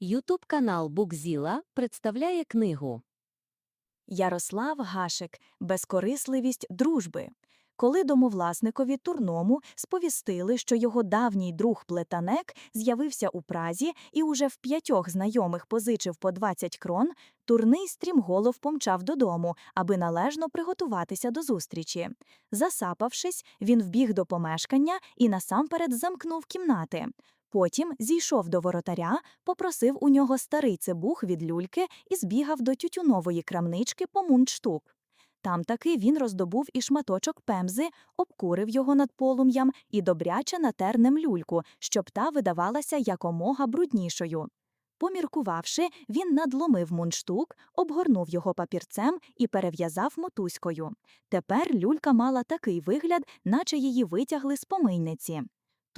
Ютуб канал Букзіла представляє книгу Ярослав Гашек Безкорисливість дружби. Коли домовласникові Турному сповістили, що його давній друг Плетанек з'явився у Празі і уже в п'ятьох знайомих позичив по 20 крон, турний стрімголов помчав додому, аби належно приготуватися до зустрічі. Засапавшись, він вбіг до помешкання і насамперед замкнув кімнати. Потім зійшов до воротаря, попросив у нього старий цибух від люльки і збігав до тютюнової крамнички по мундштук. Там таки він роздобув і шматочок пемзи, обкурив його над полум'ям і добряче натер ним люльку, щоб та видавалася якомога бруднішою. Поміркувавши, він надломив мундштук, обгорнув його папірцем і перев'язав мотузькою. Тепер люлька мала такий вигляд, наче її витягли з помийниці.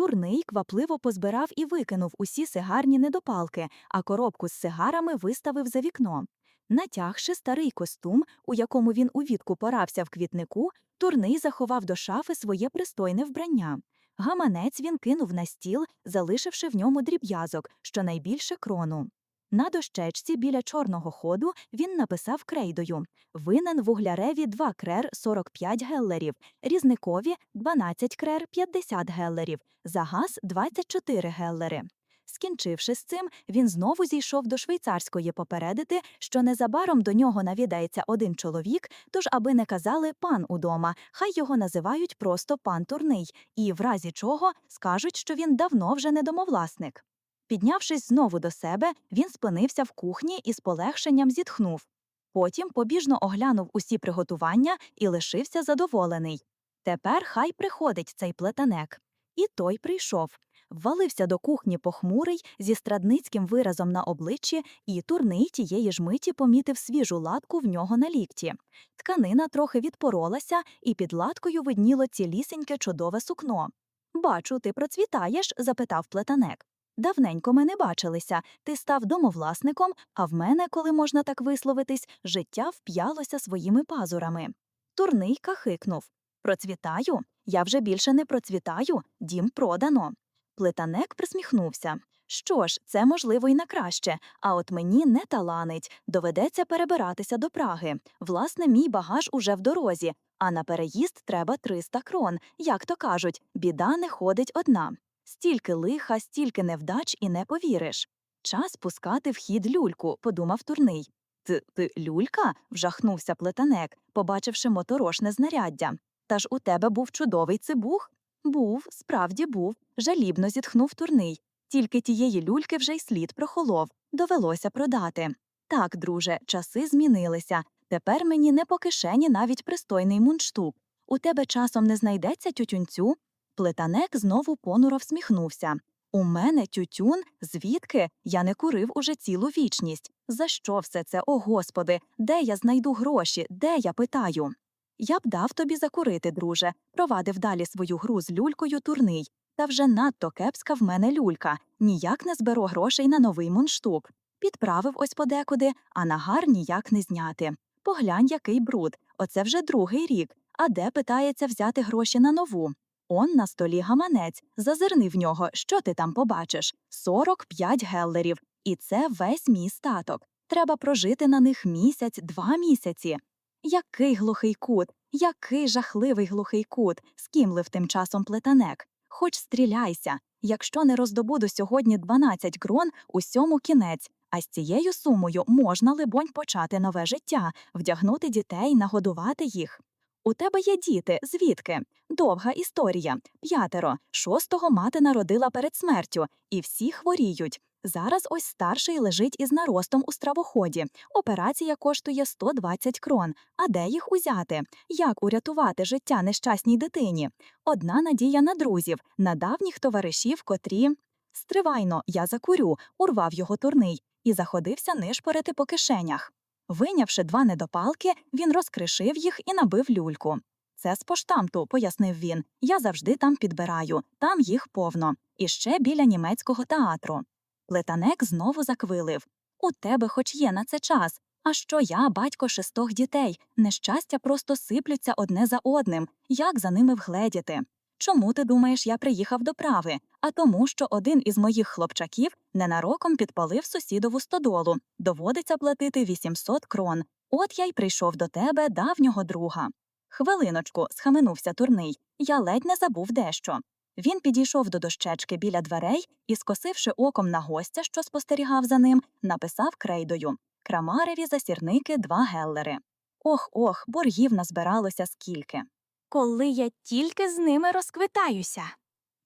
Турний квапливо позбирав і викинув усі сигарні недопалки, а коробку з сигарами виставив за вікно. Натягши старий костюм, у якому він увітку порався в квітнику, турний заховав до шафи своє пристойне вбрання. Гаманець він кинув на стіл, залишивши в ньому дріб'язок, щонайбільше крону. На дощечці біля чорного ходу він написав крейдою Винен вугляреві 2 крер 45 геллерів, різникові 12 крер 50 геллерів, за газ 24 геллери. Скінчивши з цим, він знову зійшов до швейцарської попередити, що незабаром до нього навідається один чоловік, тож аби не казали пан удома, хай його називають просто пан турний, і в разі чого скажуть, що він давно вже не домовласник. Піднявшись знову до себе, він спинився в кухні і з полегшенням зітхнув. Потім побіжно оглянув усі приготування і лишився задоволений. Тепер хай приходить цей плетанек. І той прийшов. Ввалився до кухні похмурий зі страдницьким виразом на обличчі, і турний тієї ж миті помітив свіжу латку в нього на лікті. Тканина трохи відпоролася, і під латкою видніло цілісіньке чудове сукно. Бачу, ти процвітаєш? запитав плетанек. Давненько ми не бачилися. Ти став домовласником, а в мене, коли можна так висловитись, життя вп'ялося своїми пазурами. Турний кахикнув. Процвітаю? Я вже більше не процвітаю, дім продано. Плетанек присміхнувся. Що ж, це можливо й на краще, а от мені не таланить, доведеться перебиратися до Праги. Власне, мій багаж уже в дорозі, а на переїзд треба 300 крон. Як то кажуть, біда не ходить одна. Стільки лиха, стільки невдач і не повіриш. Час пускати в хід люльку, подумав турний. Ти, ти люлька? вжахнувся плетанек, побачивши моторошне знаряддя. Та ж у тебе був чудовий цибух? Був, справді був, жалібно зітхнув турний. Тільки тієї люльки вже й слід прохолов, довелося продати. Так, друже, часи змінилися. Тепер мені не по кишені навіть пристойний мундштук. У тебе часом не знайдеться тютюнцю? Плетанек знову понуро всміхнувся. У мене тютюн? Звідки? Я не курив уже цілу вічність. За що все це, о господи? Де я знайду гроші? Де я питаю? Я б дав тобі закурити, друже, провадив далі свою гру з люлькою турний. Та вже надто кепська в мене люлька, ніяк не зберу грошей на новий мундштук. Підправив ось подекуди, а нагар ніяк не зняти. Поглянь, який бруд. Оце вже другий рік. А де питається взяти гроші на нову? Он на столі гаманець, зазирни в нього, що ти там побачиш 45 геллерів. І це весь мій статок. Треба прожити на них місяць, два місяці. Який глухий кут, який жахливий глухий кут, скімлив тим часом плетанек. Хоч стріляйся. Якщо не роздобуду сьогодні 12 крон, усьому кінець. А з цією сумою можна, либонь, почати нове життя, вдягнути дітей, нагодувати їх. У тебе є діти, звідки? Довга історія. П'ятеро. Шостого мати народила перед смертю, і всі хворіють. Зараз ось старший лежить із наростом у стравоході. Операція коштує 120 крон. А де їх узяти? Як урятувати життя нещасній дитині? Одна надія на друзів, на давніх товаришів, котрі. Стривайно, я закурю, урвав його турний і заходився нишпорити по кишенях. Вийнявши два недопалки, він розкришив їх і набив люльку. Це з поштамту, пояснив він. Я завжди там підбираю, там їх повно. І ще біля німецького театру. Плетанек знову заквилив У тебе хоч є на це час. А що я, батько шестох дітей, нещастя просто сиплються одне за одним. Як за ними вгледіти? Чому ти думаєш, я приїхав до прави? А тому, що один із моїх хлопчаків ненароком підпалив сусідову стодолу. Доводиться платити 800 крон. От я й прийшов до тебе, давнього друга. Хвилиночку, схаменувся турний. Я ледь не забув дещо. Він підійшов до дощечки біля дверей і, скосивши оком на гостя, що спостерігав за ним, написав крейдою Крамареві за сірники два геллери. Ох ох, боргів назбиралося скільки. Коли я тільки з ними розквитаюся.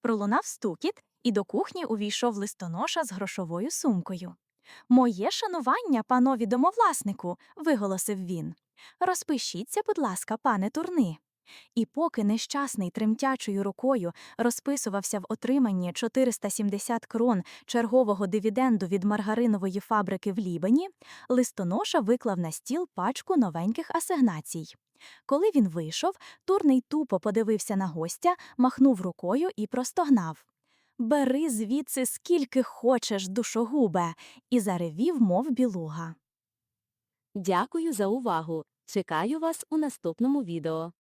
Пролунав стукіт, і до кухні увійшов листоноша з грошовою сумкою. Моє шанування, панові домовласнику, виголосив він. Розпишіться, будь ласка, пане турни. І поки нещасний тремтячою рукою розписувався в отриманні 470 крон чергового дивіденду від маргаринової фабрики в Лібені, листоноша виклав на стіл пачку новеньких асигнацій. Коли він вийшов, турний тупо подивився на гостя, махнув рукою і простогнав. Бери звідси скільки хочеш, душогубе, і заревів, мов білуга. Дякую за увагу. Чекаю вас у наступному відео.